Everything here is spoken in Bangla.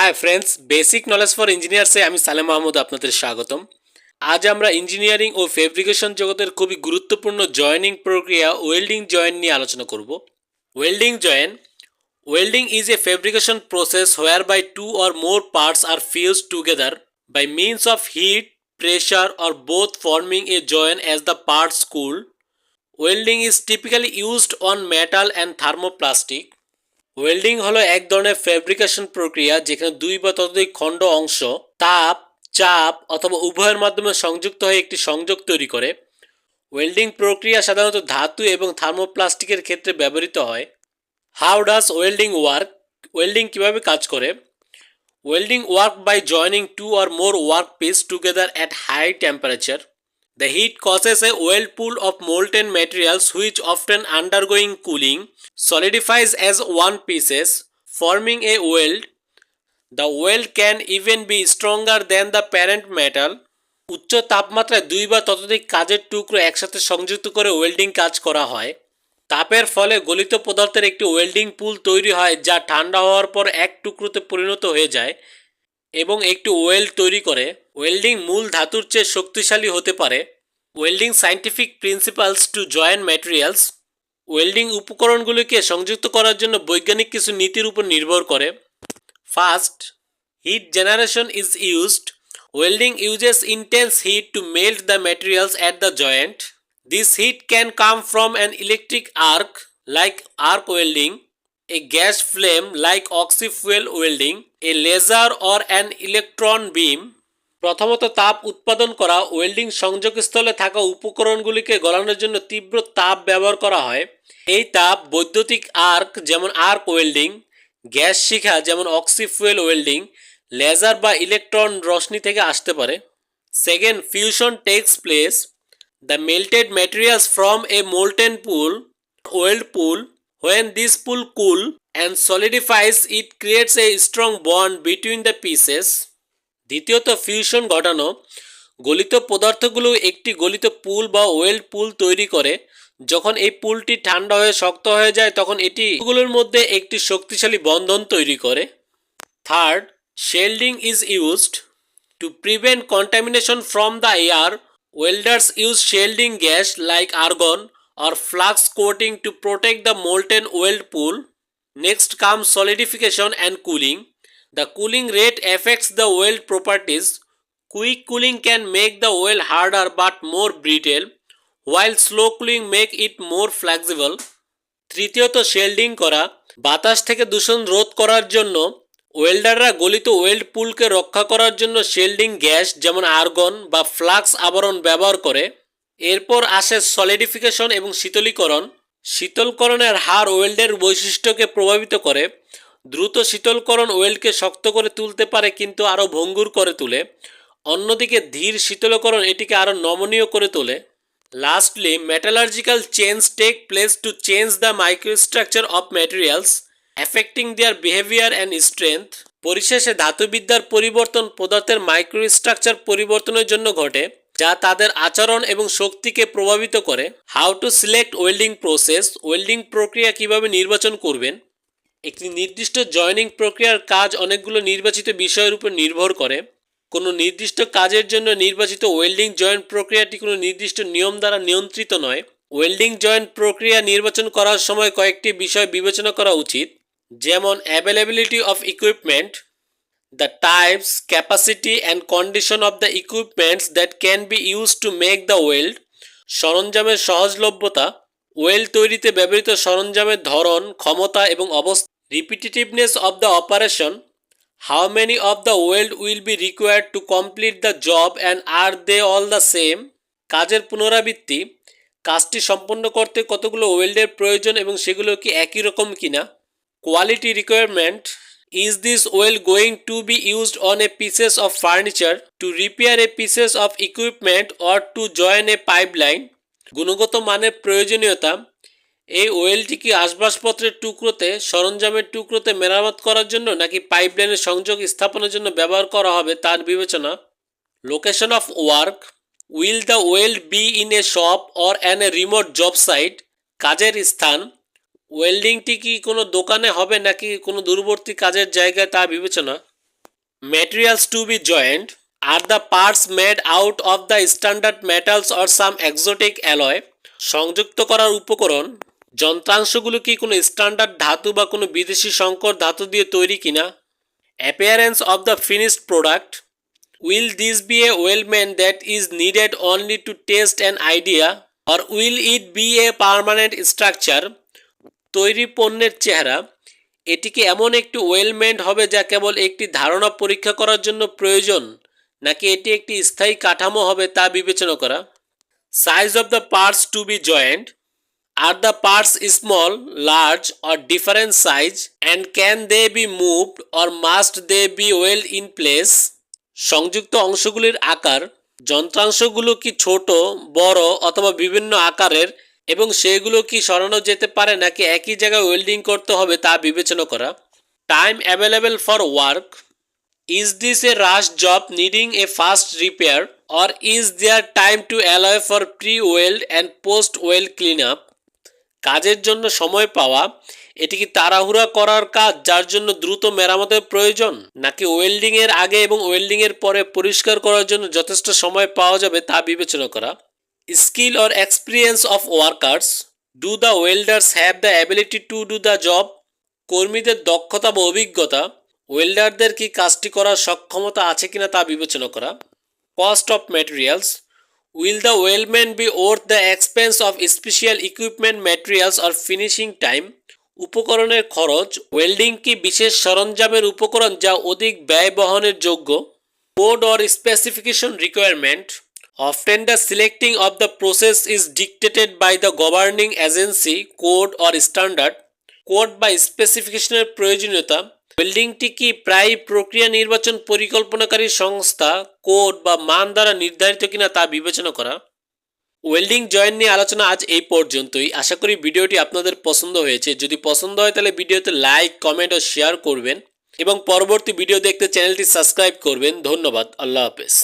Hi friends basic knowledge for ইঞ্জিনিয়ার্সে আমি সালেম মাহমুদ আপনাদের স্বাগতম। আজ আমরা ইঞ্জিনিয়ারিং ও ফেব্রিকেশন জগতের খুবই গুরুত্বপূর্ণ জয়েনিং প্রক্রিয়া ওয়েল্ডিং জয়েন নিয়ে আলোচনা করব। Welding join welding is a fabrication process where by two or more parts are fused together by means of heat pressure or both forming a join as the parts cool welding is typically used on metal and thermoplastic welding হলো এক ধরনের ফ্যাব্রিকেশন প্রক্রিয়া যেখানে দুই বা ততোধিক খণ্ড অংশ তাপ, চাপ অথবা উভয়ের মাধ্যমে সংযুক্ত হয়ে একটি সংযোগ তৈরি করে। ওয়েল্ডিং প্রক্রিয়া সাধারণত ধাতু এবং থার্মোপ্লাস্টিকের ক্ষেত্রে ব্যবহৃত হয়। How does welding work welding কীভাবে কাজ করে? Welding work by joining two or more work piece together at high temperature The heat causes a weld pool of molten materials which often undergoing cooling solidifies as one pieces forming a weld. The weld can even be stronger than the parent metal. উচ্চ তাপমাত্রায় দুই বা ততোধিক কাজের টুকরো একসাথে সংযুক্ত করে ওয়েল্ডিং কাজ করা হয় তাপের ফলে গলিত পদার্থের একটি ওয়েল্ডিং পুল তৈরি হয় যা ঠান্ডা হওয়ার পর এক টুকরোতে পরিণত হয়ে যায় এবং একটি ওয়েল্ড তৈরি করে ওয়েল্ডিং মূল ধাতুর চেয়ে শক্তিশালী হতে পারে। Welding scientific principles to joint materials welding উপকরণগুলিকে সংযুক্ত করার জন্য বৈজ্ঞানিক কিছু নীতির উপর নির্ভর করে। First heat generation is used welding uses intense heat to melt the materials at the joint this heat can come from an electric arc like arc welding a gas flame like oxy-fuel welding, a laser or an electron beam. প্রথমত তাপ উৎপাদন করা, ওয়েল্ডিং সংযোগস্থলে থাকা উপকরণগুলিকে গলানোর জন্য তীব্র তাপ ব্যবহার করা হয় এই তাপ বৈদ্যুতিক আর্ক যেমন আর্ক ওয়েল্ডিং, গ্যাস শিখা যেমন অক্সিফুয়েল ওয়েল্ডিং, লেজার বা ইলেকট্রন রশ্মি থেকে আসতে পারে second, fusion takes place, the melted materials from a molten pool, weld pool when this pool cool and solidifies, it creates a strong bond between the pieces. দ্বিতীয়ত ফিউশন ঘটানো, গলিত পদার্থগুলো একটি গলিত পুল বা ওয়েল্ড পুল তৈরি করে। যখন এই পুলটি ঠান্ডা হয়ে শক্ত হয়ে যায়, তখন এটি এটিগুলোর মধ্যে একটি শক্তিশালী বন্ধন তৈরি করে। Third shielding is used to prevent contamination from the air welders use shielding gas like argon or flux coating to protect the molten weld pool next come solidification and cooling The cooling rate affects the weld properties. Quick cooling can make the weld harder but more brittle, while slow cooling make it more flexible. তৃতীয়ত শেল্ডিং করা বাতাস থেকে দূষণ রোধ করার জন্য ওয়েল্ডাররা গলিত ওয়েল্ড পুলকে রক্ষা করার জন্য শেল্ডিং গ্যাস যেমন আর্গন বা ফ্লাক্স আবরণ ব্যবহার করে এরপর আসে সলিডিফিকেশন এবং শীতলীকরণ শীতলকরণের হার ওয়েল্ডের বৈশিষ্ট্যকে প্রভাবিত করে দ্রুত শীতলকরণ ওয়েল্ডকে শক্ত করে তুলতে পারে, কিন্তু আরও ভঙ্গুর করে তোলে। অন্যদিকে ধীর শীতলকরণ এটিকে আরও নমনীয় করে তোলে। Lastly metallurgical change take place to change the microstructure of materials affecting their behaviour and strength পরিশেষে, ধাতুবিদ্যার পরিবর্তন পদার্থের মাইক্রোস্ট্রাকচার পরিবর্তনের জন্য ঘটে, যা তাদের আচরণ এবং শক্তিকে প্রভাবিত করে। How to select welding process welding প্রক্রিয়া কীভাবে নির্বাচন করবেন? একটি নির্দিষ্ট জয়েনিং প্রক্রিয়ার কাজ অনেকগুলো নির্বাচিত বিষয়ের উপর নির্ভর করে। কোনো নির্দিষ্ট কাজের জন্য নির্বাচিত ওয়েল্ডিং জয়েন্ট প্রক্রিয়াটি কোনো নির্দিষ্ট নিয়ম দ্বারা নিয়ন্ত্রিত নয়। ওয়েল্ডিং জয়েন্ট প্রক্রিয়া নির্বাচন করার সময় কয়েকটি বিষয় বিবেচনা করা উচিত যেমন availability of equipment the types, capacity, and condition of the equipments that can be used to make the weld, সরঞ্জামের সহজলভ্যতা ওয়েল্ড তৈরিতে ব্যবহৃত সরঞ্জামের ধরন, ক্ষমতা এবং অবস্থা repetitiveness of the operation how many of the weld will be required to complete the job and are they all the same কাজের পুনরাবৃত্তি, কাজটি সম্পন্ন করতে কতগুলো ওয়েল্ডের প্রয়োজন এবং সেগুলো কি একই রকম কিনা quality requirement Is this oil going to be used on a pieces of furniture to repair a pieces of equipment or to join a pipeline? গুণগত মানের প্রয়োজনীয়তা। এই ওয়েলটি কি আসবাবপত্রের টুকরোতে, সরঞ্জামের টুকরোতে মেরামত করার জন্য নাকি পাইপলাইনের সংযোগ স্থাপনের জন্য ব্যবহার করা হবে তার বিবেচনা? Location of work will the weld be in a shop or an a remote job site কাজের স্থান। ওয়েল্ডিংটি কি কোনো দোকানে হবে নাকি কোনো দূরবর্তী কাজের জায়গায় তা বিবেচনা? Materials to be joined. Are the parts made out of the standard metals or some exotic alloy সংযুক্ত করার উপকরণ, যন্ত্রাংশগুলো কি কোনো স্ট্যান্ডার্ড ধাতু বা কোনো বিদেশি সংকর ধাতু দিয়ে তৈরি কিনা? Appearance of the finished product will this be a weldment that is needed only to test an idea or will it be a permanent structure তৈরি পণ্যের চেহারা। এটিকে এমন একটি ওয়েলমেন্ট হবে যা কেবল একটি ধারণা পরীক্ষা করার জন্য প্রয়োজন। নাকি এটি একটি স্থায়ী কাঠামো হবে তা বিবেচনা করা? Size of the parts to be joined are the parts small large or different size and can they be moved or must they be weld in place সংযুক্ত অংশগুলির আকার, যন্ত্রাংশগুলো কি ছোট, বড়, অথবা বিভিন্ন আকারের, এবং সেগুলো কি সরানো যেতে পারে নাকি একই জায়গায় ওয়েল্ডিং করতে হবে তা বিবেচনা করা? Time available for work is this a rush job needing a fast repair or is there time to allow for pre weld and post weld clean up কাজের জন্য সময় পাওয়া, এটি কি তাড়াহুড়া করার কাজ যার জন্য দ্রুত মেরামতের প্রয়োজন? নাকি ওয়েল্ডিং এর আগে এবং ওয়েল্ডিং এর পরে পরিষ্কার করার জন্য যথেষ্ট সময় পাওয়া যাবে তা বিবেচনা করা? Skill or experience of workers do the welders have the ability to do the job কর্মীদের দক্ষতা বা অভিজ্ঞতা? ওয়েল্ডারদের কি কাজটি করার সক্ষমতা আছে কিনা তা বিবেচনা করা। Cost of materials. Will the weldment be worth the expense of special equipment materials or finishing time. উপকরণের খরচ। ওয়েল্ডিং কি বিশেষ সরঞ্জামের উপকরণ যা অধিক ব্যয় বহনের যোগ্য। Code or specification requirement. Often the selecting of the process is dictated by the governing agency code or standard. Code বা স্পেসিফিকেশনের প্রয়োজনীয়তা। ওয়েল্ডিংটি কি প্রায় প্রক্রিয়া নির্বাচন পরিকল্পনাকারী সংস্থা, কোড বা মান দ্বারা নির্ধারিত কিনা তা বিবেচনা করা? ওয়েল্ডিং জয়েন নিয়ে আলোচনা আজ এই পর্যন্তই। আশা করি ভিডিওটি আপনাদের পছন্দ হয়েছে। যদি পছন্দ হয় তাহলে ভিডিওতে লাইক, কমেন্ট ও শেয়ার করবেন এবং পরবর্তী ভিডিও দেখতে চ্যানেলটি সাবস্ক্রাইব করবেন। ধন্যবাদ। আল্লাহ হাফেজ।